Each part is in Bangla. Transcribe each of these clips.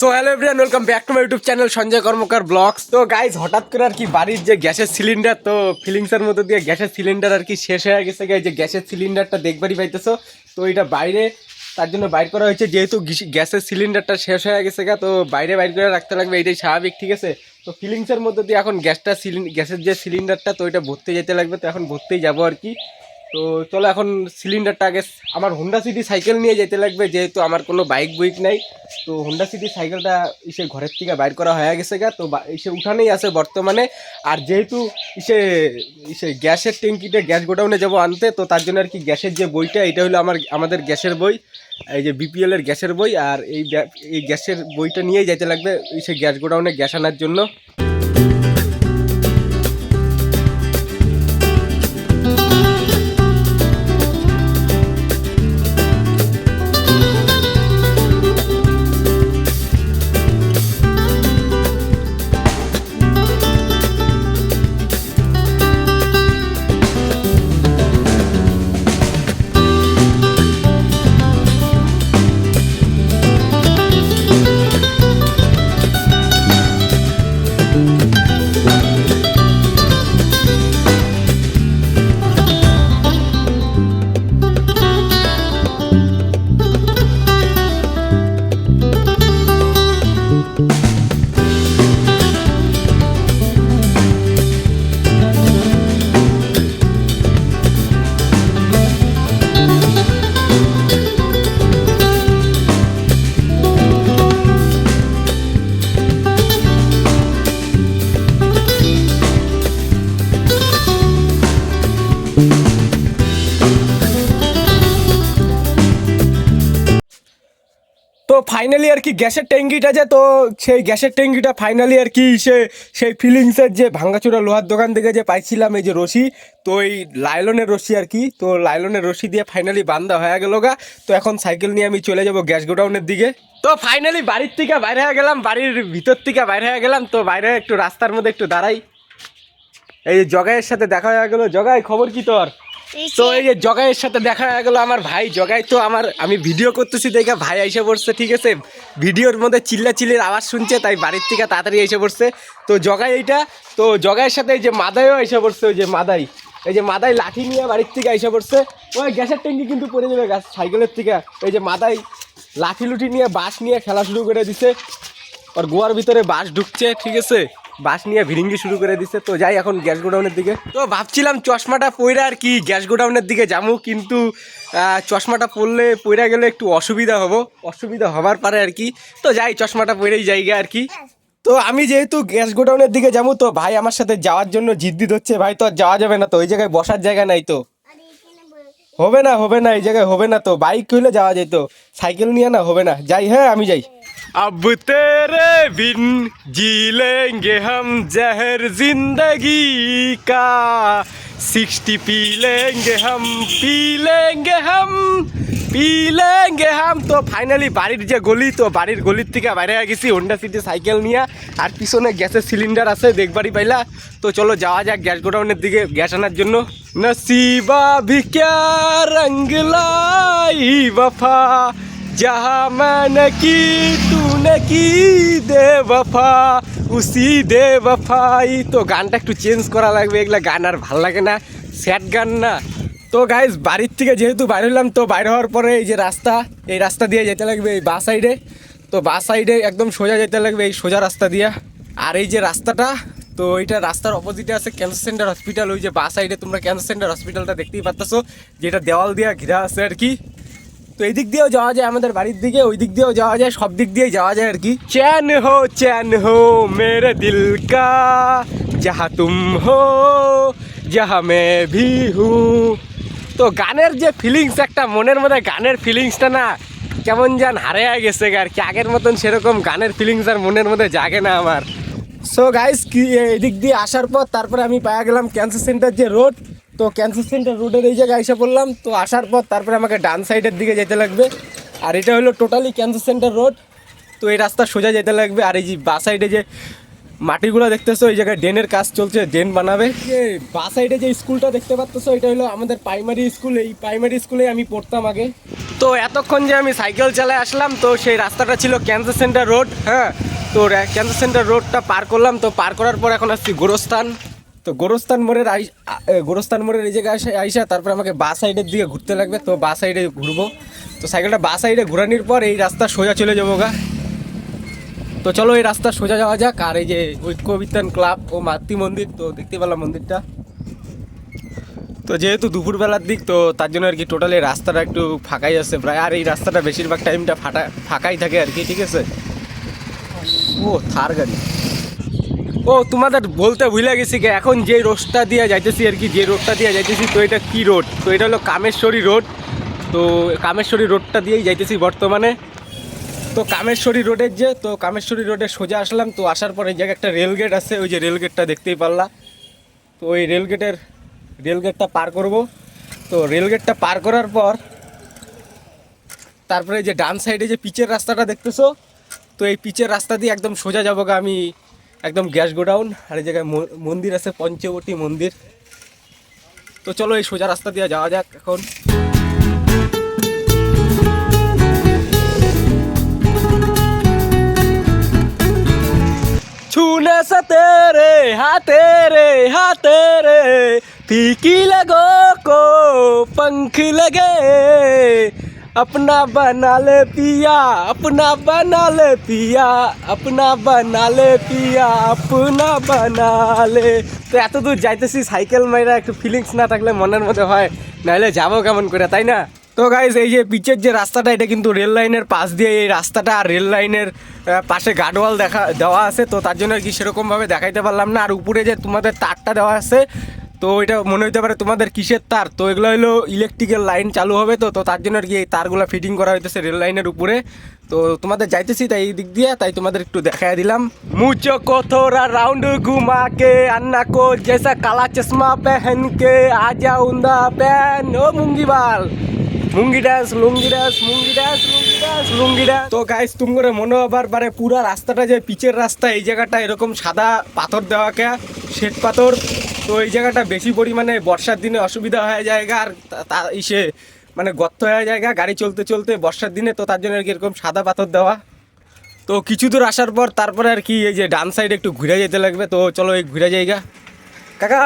তো hello everyone welcome back to my YouTube channel Sanjay Karmakar vlogs তো গাইজ হঠাৎ করে আর কি বাড়ির যে গ্যাসের সিলিন্ডার তো ফিলিংসের মধ্যে দিয়ে গ্যাসের সিলিন্ডার আর কি শেষ হয়ে গেছে গাই যে গ্যাসের সিলিন্ডারটা দেখবারই পাইতেছো। তো এটা বাইরে, তার জন্য বাইর করা হয়েছে, যেহেতু গ্যাসের সিলিন্ডারটা শেষ হয়ে গেছে গা, তো বাইরে বাইর করে রাখতে লাগবে, এটাই স্বাভাবিক, ঠিক আছে? তো ফিলিংসের মধ্যে দিয়ে এখন গ্যাসটা সিলিন্ড গ্যাসের যে সিলিন্ডারটা তো এটা ভরতে যেতে লাগবে, তো এখন ভরতেই যাব আর কি। তো চলো এখন সিলিন্ডারটা আগে আমার হোন্ডা সিটি সাইকেল নিয়ে যেতে লাগবে, যেহেতু আমার কোনো বাইক বুইক নাই। তো হোন্ডা সিটি সাইকেলটা এসে ঘরের থেকে বাইর করা হয়ে গেছে গা, তো এসে উঠানেই আছে বর্তমানে। আর যেহেতু এসে এসে গ্যাসের ট্যাঙ্কিতে গ্যাস গোডাউনে যাব আনতে, তো তার জন্য আর কি গ্যাসের যে বইটা, এটা হলো আমার, আমাদের গ্যাসের বই, এই যে বিপিএল এর গ্যাসের বই, আর এই এই গ্যাসের বইটা নিয়েই যেতে লাগবে এসে গ্যাস গোডাউনে গ্যাস আনার জন্য। তো ফাইনালি আর কি গ্যাসের ট্যাঙ্কিটা যে, তো সেই গ্যাসের ট্যাঙ্কিটা ফাইনালি আর কি সে, সেই ফিলিংসের যে ভাঙ্গাচোরা লোহার দোকান থেকে যে পাইছিলাম এই যে রশি, তো এই লাইলনের রশি আর কি, তো লাইলনের রশি দিয়ে ফাইনালি বান্ধা হয়ে গেল গা। তো এখন সাইকেল নিয়ে আমি চলে যাব গ্যাস গোডাউনের দিকে। তো ফাইনালি বাড়ির থেকে বাইরে হয়ে গেলাম, বাড়ির ভিতর থেকে বাইরে হয়ে গেলাম, তো বাইরে একটু রাস্তার মধ্যে একটু দাঁড়াই। এই যে জগাইয়ের সাথে দেখা হয়ে গেল। জগাই খবর কি তোর? তো এই যে জগাইয়ের সাথে দেখা হয়ে গেল আমার ভাই। জগাই তো আমার আমি ভিডিও করতেছি দেখে ভাই এসে পড়ছে ঠিক আছে? ভিডিওর মধ্যে চিল্লা চিল্লির আওয়াজ শুনছে তাই বাড়ির থেকে তাড়াতাড়ি এসে পড়ছে। তো জগাই এইটা তো জগাইয়ের সাথে এই যে মাদাইও এসে পড়ছে ওই যে মাদাই। এই যে মাদাই লাঠি নিয়ে বাড়ির থেকে এসে পড়ছে। ওই গ্যাসের ট্যাঙ্কি কিন্তু পড়ে যাবে গাছ সাইকেলের থেকে। এই যে মাদাই লাঠি লুঠি নিয়ে বাস নিয়ে খেলা শুরু করে দিছে। আর গোয়ার ভিতরে বাস ঢুকছে ঠিক আছে? বাস নিয়ে ভিরিঙ্গি শুরু করে দিছে। তো যাই এখন গ্যাস গোডাউনের দিকে। তো ভাবছিলাম চশমাটা পইরা আর কি গ্যাস গোডাউনের দিকে যাব, কিন্তু চশমাটা পরলে পইরা গেলে একটু অসুবিধা হব। অসুবিধা হবার পারে আর কি। তো যাই, চশমাটা পরেই জায়গা আর কি। তো আমি যেহেতু গ্যাস গোডাউনের দিকে যাব, তো ভাই আমার সাথে যাওয়ার জন্য জিদ্দি হচ্ছে ভাই তো আর যাওয়া যাবে না তো, ওই জায়গায় বসার জায়গা নাই তো। হবে না হবে না, এই জায়গায় হবে না তো। বাইক হইলে যাওয়া যেত সাইকেল নিয়ে না, হবে না। যাই হ্যাঁ আমি যাই। अब तेरे बिन जी लेंगे हम जहर जिंदगी का सिक्सटी पी लेंगे हम पी लेंगे हम পি লেঙ্গে হাম তো ফাইনালি বাড়ির যে গলি তো বাড়ির গলির থেকে বাইরে হয়ে গেছি হোন্ডা সিটি সাইকেল নিয়ে আর পিছনে গ্যাসের সিলিন্ডার আছে দেখবারই পাইলা তো চলো যাওয়া যাক গ্যাস গোডাউনের দিকে গ্যাস আনার জন্য নসিবা ভি ক্যা রঙ্গ লাই वफा जहाँ मैंने की तूने की দে वफा উসি দে वफाई তো গানটা একটু চেঞ্জ করা লাগবে এগুলা গান আর ভাল লাগে না স্যাড গান না তো গাইজ বাড়ির থেকে যেহেতু বাইরে হলাম তো বাইরে হওয়ার পরে এই যে রাস্তা এই রাস্তা দিয়ে যেতে লাগবে এই বা সাইডে তো বা সাইডে একদম সোজা যেতে লাগবে এই সোজা রাস্তা দিয়া আর এই যে রাস্তাটা তো এইটা রাস্তার অপোজিটে আছে ক্যান্সার সেন্টার হসপিটাল ওই যে বা সাইডে তোমরা ক্যান্সার সেন্টার হসপিটালটা দেখতেই পাচ্ছ যেটা দেওয়াল দিয়া ঘিরা আছে আর কি তো এই দিক দিয়েও যাওয়া যায়, আমাদের বাড়ির দিকে ওই দিক দিয়েও যাওয়া যায়, সব দিক দিয়েই যাওয়া যায় আর কি। চ্যান হো চ্যান হো, মেরে দিল কা, যাহা তুম হো, যাহা মে ভি হু। তো গানের যে ফিলিংস একটা মনের মধ্যে গানের ফিলিংসটা না কেমন যেন হারিয়ে গেছে আর কি। আগের মতন সেরকম গানের ফিলিংস আর মনের মধ্যে জাগে না আমার। সো গাইস কি এদিক দিয়ে আসার পর তারপরে আমি পাওয়া গেলাম ক্যান্সার সেন্টার যে রোড তো ক্যান্সার সেন্টার রোডের এই জায়গায় এসে পড়লাম। তো আসার পর তারপরে আমাকে ডান সাইডের দিকে যেতে লাগবে। আর এটা হলো টোটালি ক্যান্সার সেন্টার রোড তো এই রাস্তা সোজা যেতে লাগবে। আর এই যে বা সাইডে যে মাটিগুলো দেখতেছো, এই জায়গায় ড্রেনের কাজ চলছে, ড্রেন বানাবে। এই বা সাইডে যে স্কুলটা দেখতে পাচ্ছ এটা হলো আমাদের প্রাইমারি স্কুল এই প্রাইমারি স্কুলে আমি পড়তাম আগে। তো এতক্ষণ যে আমি সাইকেল চালায় আসলাম, তো সেই রাস্তাটা ছিল ক্যান্সার সেন্টার রোড হ্যাঁ। তো ক্যান্সার সেন্টার রোডটা পার করলাম। তো পার করার পর এখন আসছি গোরস্থান। তো গোরস্থান মোড়ের গোরস্থান মোড়ের এই জায়গায় আইসা তারপর আমাকে বা সাইডের দিকে ঘুরতে লাগবে। তো বা সাইডে ঘুরবো। তো সাইকেলটা বা সাইডে ঘোরানোর পর এই রাস্তা সোজা চলে যাব গা। তো চলো এই রাস্তা সোজা যাওয়া যাক। আর এই যে ঐক্য বিজ্ঞান ক্লাব ও মাতৃ মন্দির, তো দেখতে পেলাম মন্দিরটা। তো যেহেতু দুপুরবেলার দিক, তো তার জন্য আর কি টোটালি রাস্তাটা একটু ফাঁকাই আছে প্রায়। আর এই রাস্তাটা বেশিরভাগ টাইমটা ফাটা ফাঁকাই থাকে আর কি, ঠিক আছে? ও, থার গাড়ি। ও, তোমাদের বলতে ভুলে গেছি কি এখন যে রোডটা দিয়ে যাইতেছি আর কি, যে রোডটা দিয়ে যাইতেছি, তো এটা কি রোড? তো এটা হলো কামেশ্বরী রোড। তো কামেশ্বরী রোডটা দিয়েই যাইতেছি বর্তমানে। তো কামেশ্বরী রোডের যে, তো কামেশ্বরী রোডে সোজা আসলাম, তো আসার পর এই জায়গায় একটা রেলগেট আছে, ওই যে রেলগেটটা দেখতেই পারলা। তো ওই রেলগেটের রেলগেটটা পার করব। তো রেলগেটটা পার করার পর, তারপরে যে ডান সাইডে যে পিচের রাস্তাটা দেখতেছো, তো এই পিচের রাস্তা দিয়ে একদম সোজা যাব আমি একদম গ্যাস গোডাউন আর এই জায়গায় ম- মন্দির আছে পঞ্চবটী মন্দির তো চলো এই সোজা রাস্তা দিয়ে যাওয়া যাক এখন छूने से तेरे हाथ तेरे हाथ तेरे फीकी लगो को पंख लगे अपना बना ले पिया अपना बना ले पिया अपना बना ले पिया अपना बना ले তো এত দূর যাইতেছি সাইকেল মাইরা একটু ফিলিংস না থাকলে মনের মধ্যে হয় নাহলে যাবো কেমন করে তাই না তো গাইজ এই যে পিচের যে রাস্তাটা এটা কিন্তু রেল লাইনের পাশ দিয়ে এই রাস্তাটা আর রেল লাইনের আহ, পাশে গার্ডওয়াল দেখা দেওয়া আছে তো তার জন্য আর কি সেরকমভাবে দেখাইতে পারলাম না আর উপরে যে তোমাদের তারটা দেওয়া আছে তো এটা মনে হইতে পারে তোমাদের কিসের তার? তো এগুলো হলো ইলেকট্রিক্যাল লাইন চালু হবে তো তো তার জন্য আর কি এই তারগুলো ফিটিং করা হইতেছে রেল লাইনের উপরে। তো তোমাদের যাইতেছি তাই এই দিক দিয়ে, তাই তোমাদের একটু দেখাই দিলাম। মুচো কোথোরা রাউন্ড ঘুমা কে আন্না কো জেসা কালা চশমা পেহেন কে আজা উন্দা পেন, ও মুঙ্গিবাল। Lungi dance lungi dance lungi dance lungi dance lungi dance তো গাইস তুম করে মনে হবার পারে পুরো রাস্তাটা যে পিচের রাস্তা, এই জায়গাটা এরকম সাদা পাথর দেওয়াকে শ্বেত পাথর। তো এই জায়গাটা বেশি পরিমাণে বর্ষার দিনে অসুবিধা হয়ে যায় আর তা ইসে মানে গর্ত হয়ে যায় গাড়ি চলতে চলতে বর্ষার দিনে, তো তার জন্য আর কি এরকম সাদা পাথর দেওয়া। তো কিছু দূর আসার পর তারপরে আর কি এই যে ডান সাইডে একটু ঘুরে যেতে লাগবে, তো চলো এই ঘুরে যাই কাকা!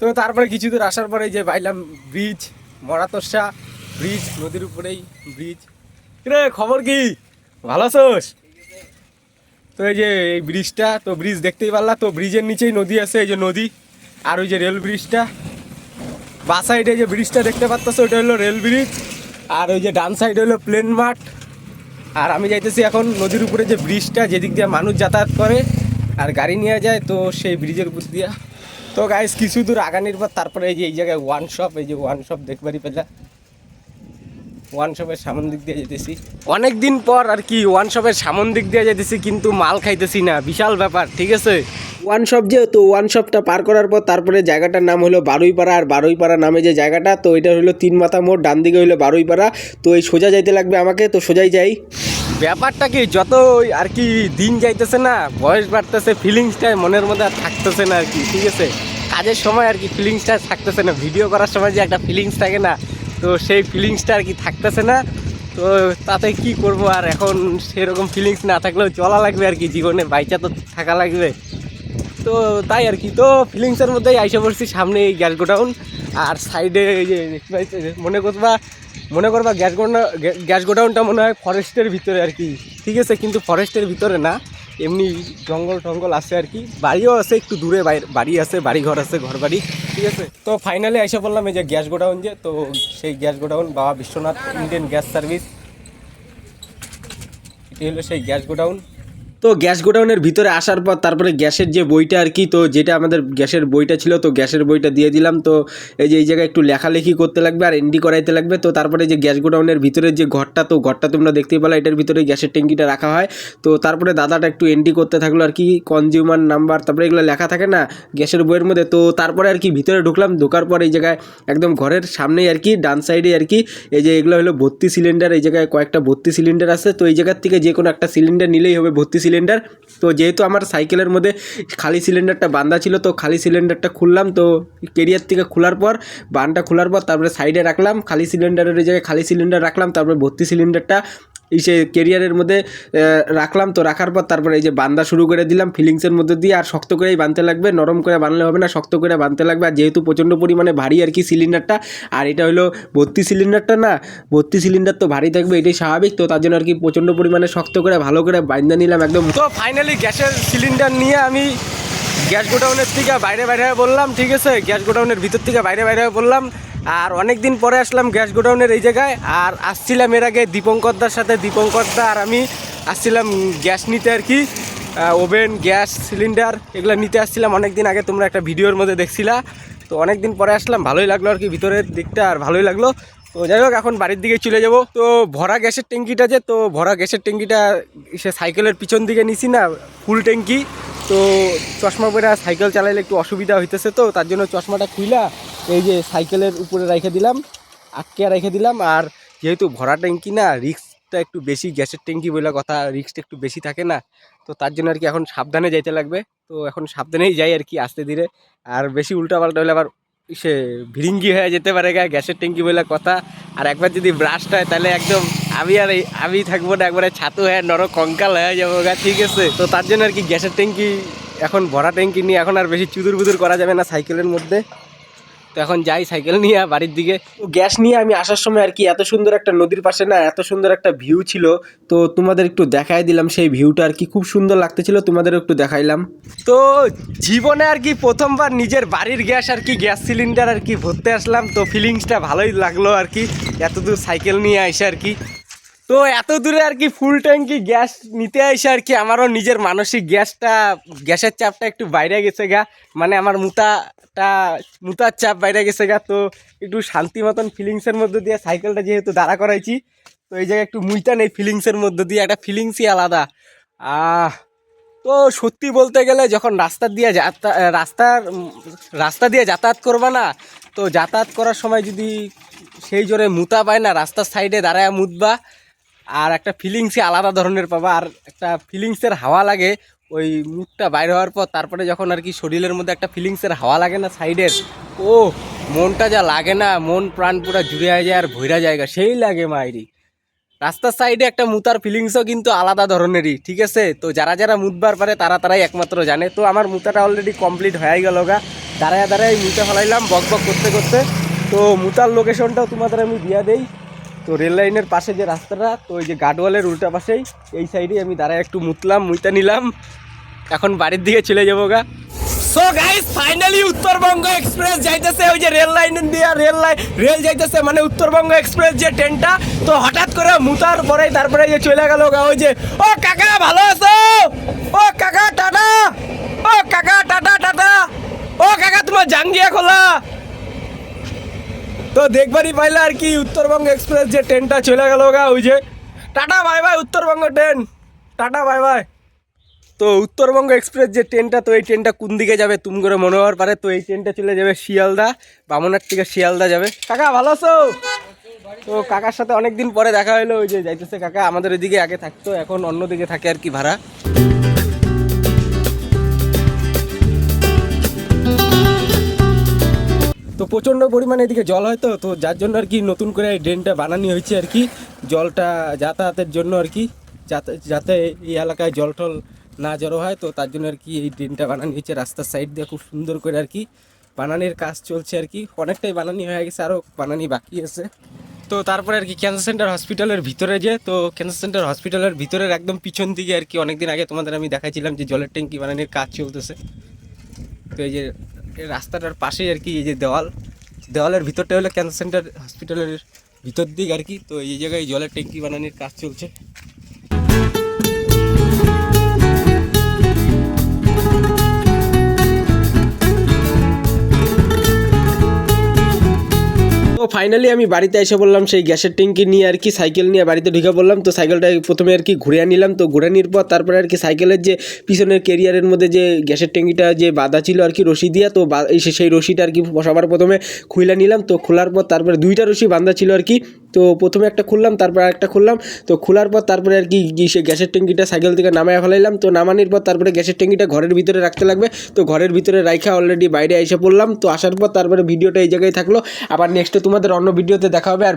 তো তারপরে কিছু দূর আসার পরে যে বাইলাম ব্রিজ মরাতসা ব্রিজ নদীর উপরেই ব্রিজ। রে খবর কি? ভালো আছোস? তো এই যে এই ব্রিজটা তো ব্রিজ দেখতেই পারলা তো ব্রিজের নিচেই নদী আছে এই যে নদী। আর ওই যে রেল ব্রিজটা। বা সাইডে যে ব্রিজটা দেখতে পাচ্ছ ওটা হলো রেল ব্রিজ। আর ওই যে ডান সাইডে হলো প্লেন মাঠ। আর আমি যাইতেছি এখন নদীর উপরে যে ব্রিজটা যেদিক দিয়ে মানুষ যাতায়াত করে আর গাড়ি নিয়ে যায় তো সেই ব্রিজের উপর দিয়া তো গাইস কিছু দূর আগানির পর তারপরে এই যে এই জায়গায় ওয়ান শপ এই যে ওয়ান শপ দেখবারই পেলা ওয়ান শপের সামন দিক দিয়ে যেতেছি অনেক দিন পর আর কি ওয়ান শপের সামন দিক দিয়ে যেতেছি কিন্তু মাল খাইতেছি না। বিশাল ব্যাপার, ঠিক আছে? ওয়ান শপ যে তো ওয়ান শপটা পার করার পর তারপরে জায়গাটার নাম হলো বারুইপাড়া। আর বারুইপাড়া নামে যে জায়গাটা, তো এটা হলো তিন মাথা মোড় ডান দিকে হলো বারুইপাড়া। তো এই সোজা যাইতে লাগবে আমাকে, তো সোজাই যাই। ব্যাপারটা কি যত আর কি দিন যাইতেছে না, বয়স বাড়তেছে ফিলিংসটা মনের মধ্যে আর থাকতেছে না আর কি, ঠিক আছে? কাজের সময় আর কি ফিলিংসটা থাকতেছে না। ভিডিও করার সময় যে একটা ফিলিংস থাকে না, তো সেই ফিলিংসটা আর কি থাকতেছে না। তো তাতে কি করব আর এখন সেরকম ফিলিংস না থাকলেও চলা লাগবে আর কি জীবনে, বাইচা তো থাকা লাগবে। তো তাই আর কি, তো ফিলিংসের মধ্যেই আইসা পড়ছি সামনে এই গ্যাস গোডাউন আর সাইডে এই যে মনে করবা মনে করবা গ্যাস গোডাউন গ্যাস গোডাউনটা মনে হয় ফরেস্টের ভিতরে আর কি। ঠিক আছে, কিন্তু ফরেস্টের ভিতরে না, এমনি জঙ্গল টঙ্গল আছে আর কি। বাড়িও আছে, একটু দূরে বাড়ি আছে বাড়ি ঘর আছে ঘর বাড়ি ঠিক আছে, তো ফাইনালি এসে বললাম এই যে গ্যাস গোডাউন যে, তো সেই গ্যাস গোডাউন, বাবা বিশ্বনাথ ইন্ডিয়ান গ্যাস সার্ভিস। এটি হলো সেই গ্যাস গোডাউন। তো গ্যাস গোডাউনের ভিতরে আসার পর তারপরে গ্যাসের যে বইটা আর কি, তো যেটা আমাদের গ্যাসের বইটা ছিল, তো গ্যাসের বইটা দিয়ে দিলাম। তো এই যে, এই জায়গায় একটু লেখালেখি করতে লাগবে আর এন্ডি করাইতে লাগবে। তো তারপরে যে গ্যাস গোডাউনের ভিতরে যে ঘরটা, তো ঘরটা তোমরা দেখতেই পেলা, এটার ভিতরে গ্যাসের ট্যাঙ্কিটা রাখা হয়। তো তারপরে দাদাটা একটু এন্ডি করতে থাকল আর কি কনজিউমার নাম্বার তারপরে এগুলো লেখা থাকে না গ্যাসের বইয়ের মধ্যে। তো তারপরে আর কি ভিতরে ঢুকলাম, ঢোকার পর এই জায়গায় একদম ঘরের সামনেই আর কি, ডান সাইডে আর কি, এই যে এগুলো হলো ভর্তি সিলিন্ডার, এই জায়গায় কয়েকটা ভর্তি সিলিন্ডার আছে। তো এই জায়গার থেকে যে কোনো একটা সিলিন্ডার নিলেই হবে ভর্তি সিলিন্ডার। সিলিন্ডার তো যেহেতু আমার সাইকেলের মধ্যে খালি সিলিন্ডারটা বান্ধা ছিল, তো খালি সিলিন্ডারটা খুললাম। তো কেরিয়ার থেকে খোলার পর, বানটা খোলার পর তারপরে সাইডে রাখলাম। খালি সিলিন্ডারের জায়গায় খালি সিলিন্ডার রাখলাম, তারপরে ভর্তি সিলিন্ডারটা সে কেরিয়ারের মধ্যে রাখলাম তো রাখার পর তারপরে এই যে বান্ধা শুরু করে দিলাম ফিলিংসের মধ্যে দিয়ে আর শক্ত করেই বাঁধতে লাগবে, নরম করে বানলে হবে না, শক্ত করে বাঁধতে লাগবে। আর যেহেতু প্রচণ্ড পরিমাণে ভারী আর কি সিলিন্ডারটা আর এটা হলো ভর্তি সিলিন্ডারটা না, ভর্তি সিলিন্ডার তো ভারী থাকবে, এটাই স্বাভাবিক। তো তার জন্য আর কি প্রচণ্ড পরিমাণে শক্ত করে ভালো করে বাঁধতে নিলাম একদম। তো ফাইনালি গ্যাসের সিলিন্ডার নিয়ে আমি গ্যাস গোডাউনের থেকে বাইরে বাইরে বললাম ঠিক আছে? গ্যাস গোডাউনের ভিতর থেকে বাইরে বাইরে বললাম আর অনেক দিন পরে আসলাম গ্যাস গোডাউনের এই জায়গায়, আর আসছিলাম এর আগে দীপঙ্করদার সাথে। দীপঙ্করদা আর আমি আসছিলাম গ্যাস নিতে আর কি ওভেন, গ্যাস, সিলিন্ডার এগুলো নিতে আসছিলাম। অনেক দিন আগে তোমরা একটা ভিডিওর মধ্যে দেখছিলা। তো অনেক দিন পরে আসলাম, ভালোই লাগল আর কি ভিতরের দিকটা, আর ভালোই লাগল। তো যাই হোক, এখন বাড়ির দিকে চলে যাব। তো ভরা গ্যাসের ট্যাঙ্কিটা যে, তো ভরা গ্যাসের ট্যাঙ্কিটা সে সাইকেলের পিছন দিকে নিছি না, ফুল ট্যাঙ্কি। তো চশমা পরে সাইকেল চালাইলে একটু অসুবিধা হইতেছে তো, তার জন্য চশমাটা খুইলা এই যে সাইকেলের উপরে রেখে দিলাম, আটকে রেখে দিলাম, আর যেহেতু ভরা ট্যাঙ্কি না রিক্সটা একটু বেশি, গ্যাসের ট্যাঙ্কি বলে কথা রিক্সটা একটু বেশি থাকে না, তো তার জন্য আর কি এখন সাবধানে যাইতে লাগবে, তো এখন সাবধানেই যাই আর কি আস্তে ধীরে, আর বেশি উল্টাপাল্টা হলে আবার সে ভিরিঙ্গি হয়ে যেতে পারে গা, গ্যাসের ট্যাঙ্কি বলে কথা, আর একবার যদি ব্রাস্ট হয় তাহলে একদম আমি আর আমি থাকব না, একবারে ছাতু হয়ে নর কঙ্কাল হয়ে যাব গা, ঠিক আছে, তো তার জন্য আর কি গ্যাসের ট্যাঙ্কি, এখন ভরা ট্যাঙ্কি নিয়ে এখন আর বেশি চুদুর বুদুর করা যাবে না সাইকেলের মধ্যে তো এখন যাই সাইকেল নিয়ে বাড়ির দিকে। গ্যাস নিয়ে আমি আসার সময় আর কি এত সুন্দর একটা নদীর পাশে না, এত সুন্দর একটা ভিউ ছিল। তো তোমাদের একটু দেখাই দিলাম সেই ভিউটা আর কি, খুব সুন্দর লাগতেছিল তোমাদের একটু দেখাইলাম। তো জীবনে আর কি প্রথমবার নিজের বাড়ির গ্যাস আর কি, গ্যাস সিলিন্ডার আর কি ভরতে আসলাম। তো ফিলিংসটা ভালোই লাগল আর কি এত দূর সাইকেল নিয়ে আসে আর কি। তো এত দূরে আর কি ফুল ট্যাঙ্কি গ্যাস নিতে আসে আর কি, আমারও নিজের মানসিক গ্যাসটা গ্যাসের চাপটা একটু বাইরে গেছে গা। মানে আমার মুতাটা, মুতার চাপ বাইরে গেছে গা, তো একটু শান্তি মতন ফিলিংসের মধ্যে দিয়ে সাইকেলটা যেহেতু দাঁড়া করাইছি, তো এই জায়গায় একটু মুইতা নেই ফিলিংসের মধ্যে দিয়ে, একটা ফিলিংসই আলাদা। তো সত্যি বলতে গেলে যখন রাস্তা দিয়ে যাতা, রাস্তার, রাস্তা দিয়ে যাতায়াত করবা না, তো যাতায়াত করার সময় যদি সেই জোরে মুতা পায় না, রাস্তার সাইডে দাঁড়ায় মুতবা আর একটা ফিলিংসই আলাদা ধরনের পাবা, আর একটা ফিলিংসের হাওয়া লাগে, ওই মুখটা বাইরে হওয়ার পর তারপরে যখন আর কি শরীরের মধ্যে একটা ফিলিংসের হাওয়া লাগে না সাইডের ও মনটা যা লাগে না, মন প্রাণ পুরা জুড়ে যায় আর ভৈরা জায়গা, সেই লাগে মাইরি। রাস্তার সাইডে একটা মুতার ফিলিংসও কিন্তু আলাদা ধরনেরই, ঠিক আছে? তো যারা যারা মুতবার পারে, তারা তারাই একমাত্র জানে। তো আমার মুতাটা অলরেডি কমপ্লিট হয়ে গেল গা। দাঁড়ায় দাঁড়ায় মুতে ফেলাইলাম, বক বক করতে করতে। তো মুতার লোকেশনটাও তোমাদের আমি দিয়া দেই। তো রেল লাইনের পাশে যে রাস্তাটা, তো ওই যে গার্ডওয়ালের উল্টা পাশেই, এই সাইডে আমি দাঁড়ায় একটু মুতলাম, মুইতা নিলাম। এখন বাড়ির দিকে চলে যাব গা। So guys finally Uttarbanga express যাইতেছে, ওই যে রেল লাইন দিয়ে রেল লাইন রেল যাইতেছে মানে উত্তরবঙ্গ এক্সপ্রেস যে ট্রেনটা তো হঠাৎ করে মুতার পরে তারপরে যে চলে গেল গা, ওই যে, ও কাকা, ভালো আছো? ও কাকা, টাটা? ও কাকা, টাটা টাটা? ও কাকা, তোমার জাঙ্গিয়া খোলা? তো দেখবারই পাইলে আর কি, উত্তরবঙ্গ এক্সপ্রেস যে ট্রেনটা চলে গেল গা, ওই যে। Tata, bye bye, Uttarbanga train. Tata, bye bye. তো উত্তরবঙ্গ এক্সপ্রেস যে ট্রেনটা, তো এই ট্রেনটা কোন দিকে যাবে তুমি করে মনে হওয়ার পারে? তো এই ট্রেনটা চলে যাবে শিয়ালদা, বামনার থেকে শিয়ালদা যাবে। কাকা, ভালো আছো? তো কাকার সাথে অনেক দিন পরে দেখা হলো ওই যে যাইতেছে কাকা, আমাদের ওইদিকে আগে থাকতো, এখন অন্য দিকে থাকে আর কি ভাড়া। তো প্রচণ্ড পরিমাণে এদিকে জল হয় তো তো যার জন্য আর কি নতুন করে এই ড্রেনটা বানানি হয়েছে আর কি। জলটা যাতায়াতের জন্য আর কি, যাতে যাতে এই এলাকায় জল টল না জড়ো হয় তো তার জন্য আর কি এই ড্রেনটা বানানো হয়েছে। রাস্তার সাইড দিয়ে খুব সুন্দর করে আর কি বানানির কাজ চলছে আর কি। অনেকটাই বানানি হয়ে গেছে আরও বানানি বাকি আছে। তো তারপরে আর কি ক্যান্সার সেন্টার হসপিটালের ভিতরে যে, তো ক্যান্সার সেন্টার হসপিটালের ভিতরের একদম পিছন দিকে আর কি অনেকদিন আগে তোমাদের আমি দেখাইছিলাম যে জলের ট্যাঙ্কি বানানির কাজ চলতেছে। তো এই যে রাস্তাটার পাশেই আর কি এই যে দেওয়াল, দেওয়ালের ভিতরটা হলো ক্যান্সার সেন্টার হসপিটালের ভিতর দিক আর কি। তো এই জায়গায় জলের ট্যাঙ্কি বানানোর কাজ চলছে। তো ফাইনালি আমি বাড়িতে এসে বললাম, সেই গ্যাসের ট্যাঙ্কি নিয়ে আর কি সাইকেল নিয়ে বাড়িতে ঢুকে বললাম তো সাইকেলটা প্রথমে আর কি ঘুরে নিলাম। তো ঘুরে নির পর তারপরে আর কি সাইকেলের যে পিছনের কেরিয়ারের মধ্যে যে গ্যাসের ট্যাঙ্কিটা যে বাঁধা ছিল আর কি রশি দিয়া, তো সেই রশিটা আর কি সবার প্রথমে খুলে নিলাম। তো খোলার পর তারপরে দুইটা রশি বাঁধা ছিল আর কি। তো প্রথমে একটা খুললাম, তারপর আরেকটা খুললাম, তো খোলার পর তারপরে আর কি সে গ্যাসের ট্যাঙ্কিটা সাইকেল থেকে নামায় ফেলাইলাম, তো নামানোর পর তারপরে গ্যাসের ট্যাঙ্কিটা ঘরের ভিতরে রাখতে লাগবে, তো ঘরের ভিতরে রাইখা অলরেডি বাইরে এসে পড়লাম, তো আসার পর তারপরে ভিডিওটা এই জায়গায় থাকল, আবার নেক্সটে তোমাদের অন্য ভিডিওতে দেখা হবে, আর